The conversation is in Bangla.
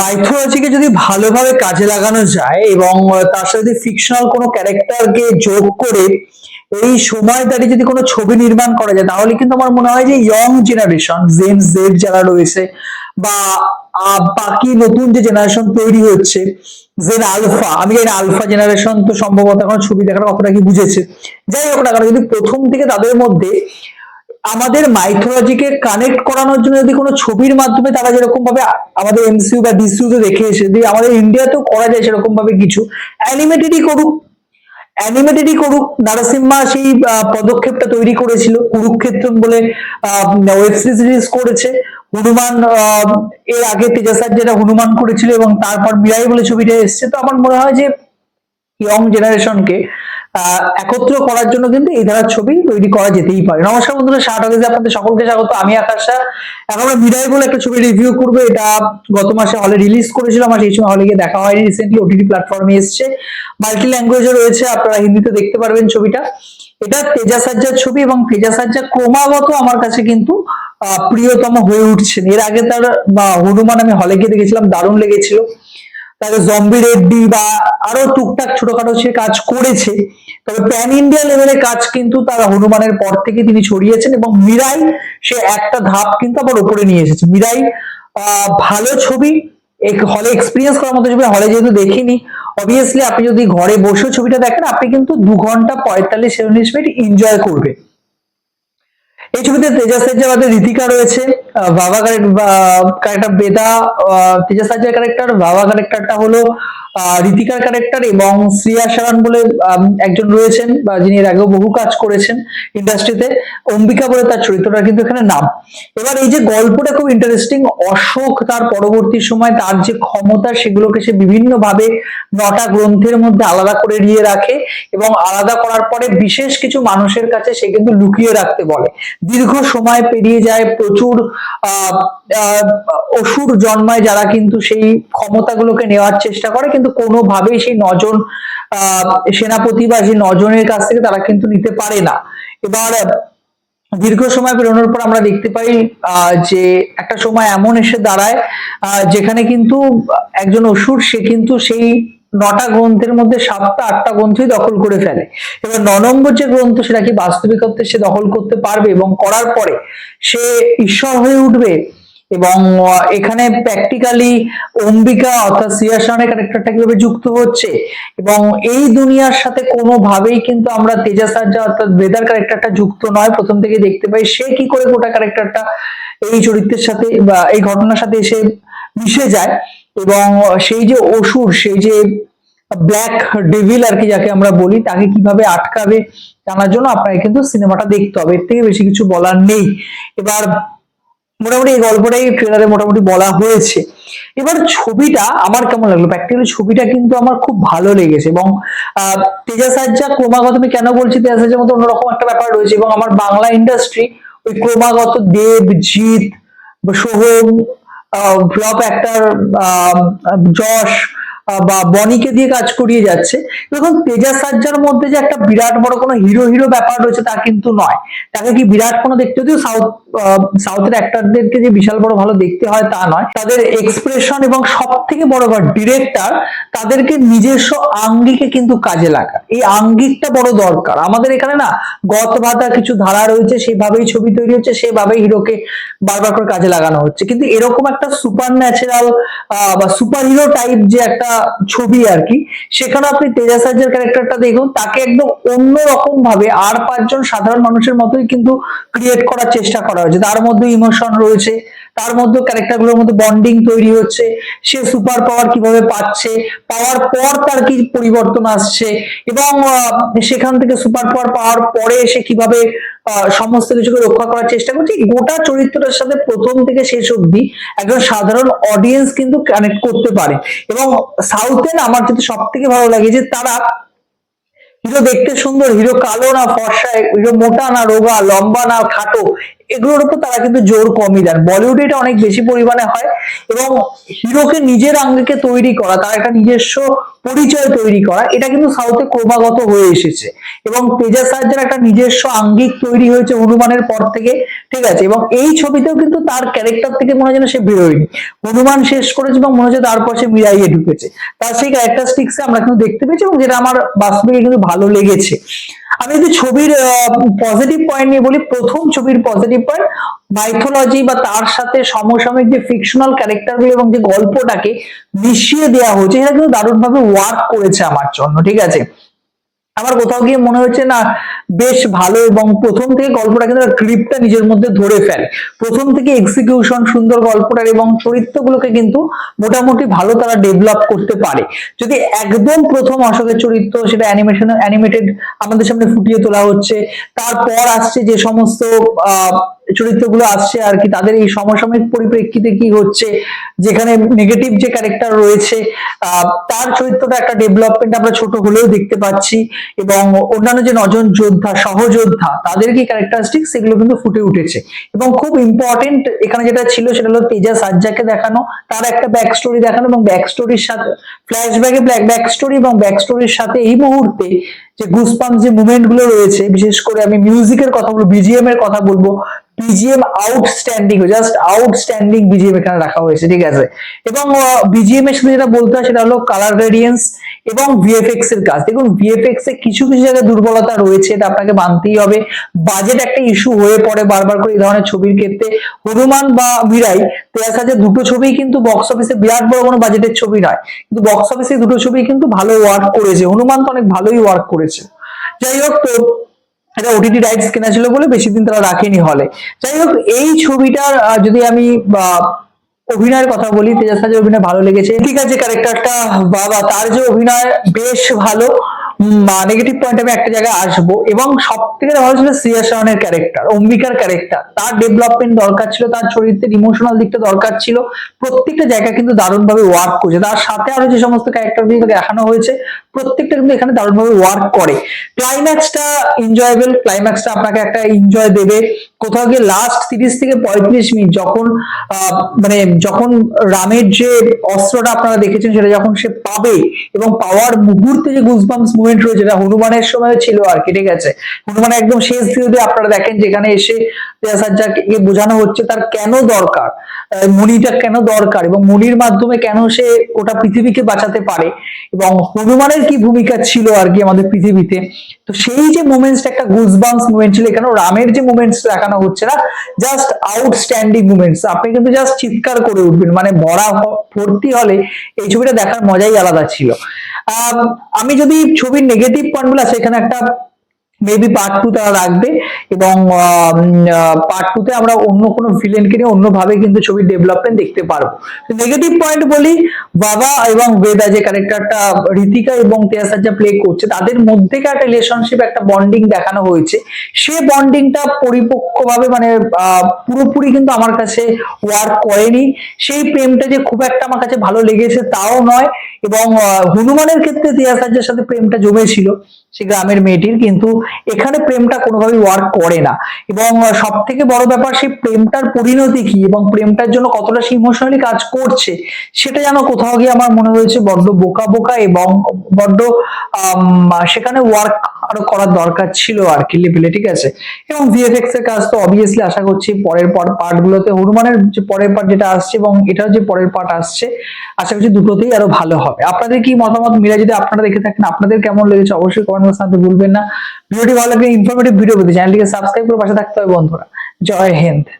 মাইথোলজিকে যদি ভালোভাবে কাজে লাগানো যায় এবং তার সাথে যদি ফিকশনাল কোনো ক্যারেক্টারকে যোগ করে এই সময় দাঁড়িয়ে যদি কোনো ছবি নির্মাণ করা যায়, তাহলে কিন্তু আমার মনে হয় যে ইয়ং জেনারেশন জেন জেড যারা রয়েছে বা বাকি নতুন যে জেনারেশন তৈরি হচ্ছে জেন আলফা আমি জানি আলফা জেনারেশন তো সম্ভবত এখন ছবি দেখার কতটা কি বুঝেছে। যাই হোক না কারণ যদি প্রথম থেকে তাদের মধ্যে আমাদের মাইথোলজিকে কানেক্ট করানোর জন্য যদি কোনো ছবির মাধ্যমে তারা যেরকম ভাবে আমাদের এমসিউ বা ডিসিউ তে দেখে এসে, যদি আমাদের ইন্ডিয়াতেও করা যায় সেরকম ভাবে কিছু অ্যানিমেটেডই করুক। অ্যানিমেটেডই করুক। নারাসিম্মা সেই পদক্ষেপটা তৈরি করেছিল। কুরুক্ষেত্রম বলে ওয়েব সিরিজ করেছে। হনুমান এর আগে তেজাসার যেটা হনুমান করেছিল এবং তারপর মিরাই বলে ছবিটা এসছে। তো আমার মনে হয় যে ইয়ং জেনারেশনকে একত্র করার জন্য কিন্তু এই ধারার ছবি তৈরি করা যেতেই পারে। নমস্কার বন্ধুরা শার্ট অফিসে আপনাদের সকলকে স্বাগত। আমি আকাশা এখন আমরা বিদায় বলে একটা ছবি রিভিউ করব। এটা গত মাসে হলে রিলিজ করেছিল, আমার সেই সময় হলে গিয়ে দেখা হয়নি রিসেন্টলি ওটিটি প্ল্যাটফর্মে এসছে। মাল্টি ল্যাঙ্গুয়েজে রয়েছে, আপনারা হিন্দিতে দেখতে পারবেন ছবিটা। এটা তেজা সাজ্জার ছবি এবং তেজা সাজ্জা ক্রমাগত আমার কাছে কিন্তু প্রিয়তম হয়ে উঠছেন। এর আগে তার হনুমান আমি হলে গিয়ে দেখেছিলাম, দারুণ লেগেছিল। তারপরে জম্বি রেড্ডি বা আরও টুকটাক ছোটখাটো সে কাজ করেছে, তবে প্যান ইন্ডিয়া লেভেলের কাজ কিন্তু তার হনুমানের পর থেকে তিনি ছড়িয়েছেন এবং মিরাই সে একটা ধাপ কিন্তু আবার উপরে নিয়ে এসেছে। মিরাই ভালো ছবি হলে এক্সপিরিয়েন্স করার মতো ছবি হলে যেহেতু দেখিনি অবভিয়াসলি আপনি যদি ঘরে বসে ছবিটা দেখেন, আপনি কিন্তু দু ঘণ্টা পঁয়তাল্লিশ চল্লিশ মিনিট এনজয় করবে এই ছবিতে তেজাস সাজ্জাবাদের রীতিকা রয়েছে বাবা ক্যারেক্টার বেদা আহ, তেজাস সাজ্জার ক্যারেক্টার বাবা ক্যারেক্টারটা হলো আহ, রীতিকার ক্যারেক্টার এবং শ্রিয়া সারান বলে একজন রয়েছেন বা যিনি এর আগেও বহু কাজ করেছেন ইন্ডাস্ট্রিতে অম্বিকা বলে তার চরিত্রটা কিন্তু এখানে নাম। এবার এই যে গল্পটা খুব ইন্টারেস্টিং অশোক তার পরবর্তী সময় তার যে ক্ষমতা সেগুলোকে সে বিভিন্ন ভাবে নটা গ্রন্থের মধ্যে আলাদা করে নিয়ে রাখে এবং আলাদা করার পরে বিশেষ কিছু মানুষের কাছে সে কিন্তু লুকিয়ে রাখতে বলে। দীর্ঘ সময় পেরিয়ে যায় প্রচুর অসুর জন্মায় যারা কিন্তু সেই ক্ষমতাগুলোকে নেওয়ার চেষ্টা করে, কিন্তু কোনোভাবেই সেই নজন সেনাপতি বা সেই নজনের কাছ থেকে তারা কিন্তু নিতে পারে না। এবার, দীর্ঘ সময় পেরোনোর পর আমরা দেখতে পাই যে একটা সময় এমন এসে দাঁড়ায় যেখানে কিন্তু একজন অসুর, সে কিন্তু সেই নটা গ্রন্থের মধ্যে সাতটা, আটটা গ্রন্থই দখল করে ফেলে। এবার ন নম্বর যে গ্রন্থ, সেটা কি বাস্তবিকত্বে সে দখল করতে পারবে এবং করার পরে সে ঈশ্বর হয়ে উঠবে? এবং এখানে প্র্যাকটিক্যালি অম্বিকা অর্থাৎ সিয়াসানের ক্যারেক্টারটা কীভাবে যুক্ত হচ্ছে? এবং এই দুনিয়ার সাথে কোনোভাবেই কিন্তু আমরা তেজাসার্জা অর্থাৎ বেদার ক্যারেক্টারটা যুক্ত নয়। প্রথম থেকে দেখতে পাই সে কি করে গোটা ক্যারেক্টারটা এই চরিত্রের সাথে বা এই ঘটনার সাথে এসে মিশে যায়। এবং সেই যে অসুর, সেই যে ব্ল্যাক ডেভিল আর কি যাকে আমরা বলি, তাকে কীভাবে আটকাবে জানার জন্য আপনাকে কিন্তু সিনেমাটা দেখতে হবে। এর থেকে বেশি কিছু বলার নেই। এবার মোটামুটি এই গল্পটাই ট্রেলারে মোটামুটি বলা হয়েছে। এবার ছবিটা আমার কেমন লাগল? প্র্যাকটিক্যালি ছবিটা কিন্তু আমার খুব ভালো লেগেছে এবং তেজাস সাজ্জা ক্রমাগত, আমি কেন বলছি তেজাস সাজ্জার মতো অন্যরকম একটা ব্যাপার রয়েছে এবং আমার বাংলা ইন্ডাস্ট্রি ওই ক্রমাগত দেব জিৎ সোহম ফ্লপ অ্যাক্টর যশ আহ, বা বনিকে দিয়ে কাজ করিয়ে যাচ্ছে। দেখুন তেজাস সাজ্জার মধ্যে যে একটা বিরাট বড় কোনো হিরো হিরো ব্যাপার রয়েছে তা কিন্তু নয়। তাকে কি বিরাট কোনো দেখতে যদিও সাউথ সাউথের অ্যাক্টরদেরকে যে বিশাল বড় ভালো দেখতে হয় তা নয়। তাদের এক্সপ্রেশন এবং সব থেকে বড় কথা ডিরেক্টর তাদেরকে নিজস্ব আঙ্গিকে কিন্তু কাজে লাগা এই আঙ্গিকটা বড় দরকার। আমাদের এখানে না, গত ভাতা কিছু ধারা রয়েছে, সেভাবেই ছবি তৈরি হচ্ছে, সেভাবেই হিরোকে বারবার করে কাজে লাগানো হচ্ছে। কিন্তু এরকম একটা সুপার ন্যাচারাল বা সুপার হিরো টাইপ যে একটা ছবি আর কি, সেখানে আপনি তেজাস রাজের ক্যারেক্টারটা দেখুন, তাকে একদম অন্য রকম ভাবে আর পাঁচজন সাধারণ মানুষের মতোই কিন্তু ক্রিয়েট করার চেষ্টা করা হয়েছে। তার মধ্যে ইমোশন রয়েছে, তার মধ্যে ক্যারেক্টারগুলোর মধ্যে বন্ডিং তৈরি হচ্ছে, সে সুপার পাওয়ার কীভাবে পাচ্ছে, পাওয়ার পর তার কি পরিবর্তন আসছে এবং সেখান থেকে সুপার পাওয়ার পাওয়ার পরে সে কীভাবে সমস্ত কিছুকে রক্ষা করার চেষ্টা করছে। গোটা চরিত্রটার সাথে প্রথম থেকে শেষ অব্দি একজন সাধারণ অডিয়েন্স কিন্তু কানেক্ট করতে পারে। এবং সাউথের আমার কিন্তু সব থেকে ভালো লাগে যে তারা হিরো দেখতে সুন্দর হিরো কালো না ফর্সা হিরো মোটা না রোগা, লম্বা না খাটো এগুলোর উপর তারা কিন্তু জোর কমই দেন। বলিউডে এটা অনেক বেশি পরিমাণে হয় এবং হিরোকে নিজের আঙ্গিকে তৈরি করা, তার একটা নিজস্ব পরিচয় তৈরি করা, এটা কিন্তু সাউথে ক্রমাগত হয়ে এসেছে। এবং তেজা সাহায্যের একটা নিজস্ব আঙ্গিক তৈরি হয়েছে হনুমানের পর থেকে, ঠিক আছে? এবং এই ছবিতেও কিন্তু তার ক্যারেক্টার থেকে মনে হয় যেন সে বেরোয়নি। হনুমান শেষ করেছে এবং মনে হচ্ছে তারপর সে মিরাইয়ে ঢুকেছে। তার সেই ক্যারেক্টারিস্টিক্স আমরা কিন্তু দেখতে পেয়েছি এবং যেটা আমার বাস্তবে কিন্তু ভালো লেগেছে। আমি যদি ছবির পজিটিভ পয়েন্ট নিয়ে বলি, প্রথম ছবির পজিটিভ পয়েন্ট মাইথোলজি বা তার সাথে সমসাময়িক যে ফিকশনাল ক্যারেক্টারগুলো এবং যে গল্পটাকে মিশিয়ে দেওয়া হয়েছে এটা কিন্তু দারুণভাবে ওয়ার্ক করেছে আমার জন্য, ঠিক আছে? আমার কোথাও গিয়ে মনে হচ্ছে না, বেশ ভালো এবং প্রথম থেকে গল্পটা কিন্তু ক্লিপটা নিজের মধ্যে ধরে ফেলে। প্রথম থেকে এক্সিকিউশন সুন্দর গল্পটার এবং চরিত্রগুলোকে কিন্তু মোটামুটি ভালো তারা ডেভেলপ করতে পারে। যদি একদম প্রথম অশোকের চরিত্র, সেটা অ্যানিমেশন অ্যানিমেটেড আমাদের সামনে ফুটিয়ে তোলা হচ্ছে, তারপর আসছে যে সমস্ত, আহ চরিত্রগুলো আসছে আর কি, তাদের এই সমসাময়িক পরিপ্রেক্ষিতে কি হচ্ছে, যেখানে নেগেটিভ যে ক্যারেক্টার রয়েছে তার চরিত্রটা একটা ডেভেলপমেন্ট আমরা ছোট হলেও দেখতে পাচ্ছি এবং অন্যান্য যে নজন যোদ্ধা, সহযোদ্ধা, তাদের কি ক্যারেক্টারিস্টিক সেগুলো কিন্তু ফুটে উঠেছে। এবং খুব ইম্পর্টেন্ট এখানে যেটা ছিল সেটা হলো তেজা সাজ্জাকে দেখানো, তার একটা ব্যাক স্টোরি দেখানো এবং ব্যাক স্টোরির সাথে ফ্ল্যাশব্যাকে ব্যাক স্টোরি এবং ব্যাক স্টোরির সাথে এই মুহূর্তে যে গুসপাম যে মুভমেন্টগুলো রয়েছে, বিশেষ করে আমি মিউজিকের কথা বলব বিজিএম এর কথা বলব BGM outstanding just outstanding BGM এখানে রাখা হয়েছে, ঠিক আছে? এবং বিজিএম এর সাথে যেটা বলতে হয় সেটা হলো কালার গ্রেডিয়েন্স এবং ভিএফএক্স এর কাজ। দেখুন ভিএফএক্স এ কিছু কিছু জায়গায় দুর্বলতা রয়েছে, এটা আপনাকে মানতেই হবে। বাজেট একটা ইস্যু হয়ে পড়ে বারবার করে এই ধরনের ছবির ক্ষেত্রে। হনুমান বা মিরাই তেয়াস আছে দুটো ছবি কিন্তু বক্স অফিসে বিরাট বড় কোনো বাজেটের ছবি নয়। কিন্তু বক্স অফিসে দুটো ছবি কিন্তু ভালো ওয়ার্ক করেছে। হনুমান তো অনেক ভালোই ওয়ার্ক করেছে। যাই হোক তো এটা ওটিটি রাইটস কেনা ছিল বলে বেশি দিন তারা রাখেনি হলে যাই হোক এই ছবিটার যদি আমি অভিনয়ের কথা বলি তেজাজ সাজের অভিনয় ভালো লেগেছে। ঠিক আছে ক্যারেক্টারটা বাবা, তার যে অভিনয় বেশ ভালো। নেগেটিভ পয়েন্ট আমি একটা জায়গায় আসব এবং সব থেকে ভালো ছিল শ্রিয়া শাওনের ক্যারেক্টার অম্বিকার ক্যারেক্টার তার ডেভেলপমেন্ট দরকার ছিল, তার চরিত্রের ইমোশনাল দিকটা দরকার ছিল। প্রত্যেকটা জায়গা কিন্তু দারুণভাবে ওয়ার্ক করছে। তার সাথে আরও যে সমস্ত ক্যারেক্টারগুলো দেখানো হয়েছে, প্রত্যেকটা কিন্তু এখানে দারুণভাবে ওয়ার্ক করে। ক্লাইম্যাক্সটা এনজয়েবল ক্লাইম্যাক্সটা আপনাকে একটা এনজয় দেবে। কোথাও গিয়ে লাস্ট তিরিশ থেকে পঁয়ত্রিশ মিনিট যখন মানে যখন রামের যে অস্ত্রটা আপনারা দেখেছেন, সেটা যখন সে পাবে এবং পাওয়ার মুহূর্তে যে গুজবাম্স মুভমেন্ট রয়েছে, এটা হনুমানের সময় ছিল আর কি, ঠিক আছে? হনুমান একদম শেষ দিকে আপনারা দেখেন যেখানে এসে সাজ্জাকে বোঝানো হচ্ছে তার কেন দরকার মণিটা কেন দরকার এবং মণির মাধ্যমে কেন সে ওটা পৃথিবীকে বাঁচাতে পারে এবং হনুমানের কি ভূমিকা ছিল আর কি আমাদের পৃথিবীতে? তো সেই যে মোমেন্টসটা একটা গুজবাম্স মুভমেন্ট ছিল এখানে রামের যে মুভমেন্টস দেখানো হচ্ছে না জাস্ট আউটস্ট্যান্ডিং মুভমেন্টস আপনি কিন্তু জাস্ট চিৎকার করে উঠবেন মানে ভরা ভর্তি হলে এই ছবিটা দেখার মজাই আলাদা ছিল। আম, যদি ছবির নেগেটিভ পয়েন্টগুলো সেখানে একটা মেবি পার্ট টু তারা রাখবে। এবং পার্ট টু তে আমরা অন্য কোনো ভিলেনকে নিয়ে অন্যভাবে কিন্তু ছবির ডেভেলপমেন্ট দেখতে পারব। নেগেটিভ পয়েন্ট বলি, বাবা এবং বেদা যে ক্যারেক্টারটা ঋতিকা এবং তিয়াসাজ্জা প্লে করছে, তাদের মধ্যেকার একটা রিলেশনশিপ একটা বন্ডিং দেখানো হয়েছে। সে বন্ডিংটা পরিপক্কভাবে মানে পুরোপুরি কিন্তু আমার কাছে ওয়ার্ক করেনি। সেই প্রেমটা যে খুব একটা আমার কাছে ভালো লেগেছে তাও নয় এবং হনুমানের ক্ষেত্রে তিয়াসাজ্জার সাথে প্রেমটা জমেছিল, সে গ্রামের মেয়েটির, কিন্তু এখানে প্রেমটা কোনোভাবেই ওয়ার্ক করে না। এবং সব থেকে বড় ব্যাপার সেই প্রেমটার পরিণতি কি এবং প্রেমটার জন্য কতটা সে ইমোশনালি কাজ করছে, সেটা যেন কোথাও গিয়ে আমার মনে হয়েছে বড্ড বোকা বোকা এবং বড্ড সেখানে ওয়ার্ক আরও করার দরকার ছিল আর কি লেভেলে ঠিক আছে? এবং ভিএফএক্স এর কাজ তো অবভিয়াসলি আশা করছি পরের পর পার্ট গুলোতে হনুমানের যে পরের পার্ট যেটা আসছে এবং এটাও যে পরের পার্ট আসছে, আশা করছি দুটোতেই আরও ভালো হবে। আপনাদের কি মতামত? মিলে যদি আপনারা দেখে থাকেন, আপনাদের কেমন লেগেছে, অবশ্যই কমেন্ট বক্সে জানাতে ভুলবেন না। ভিডিওটি ভালো লাগলে ইনফরমেটিভ ভিডিও পেতে চ্যানেলটিকে সাবস্ক্রাইব করে পাশে থাকতে হবে, বন্ধুরা। জয় হিন্দ।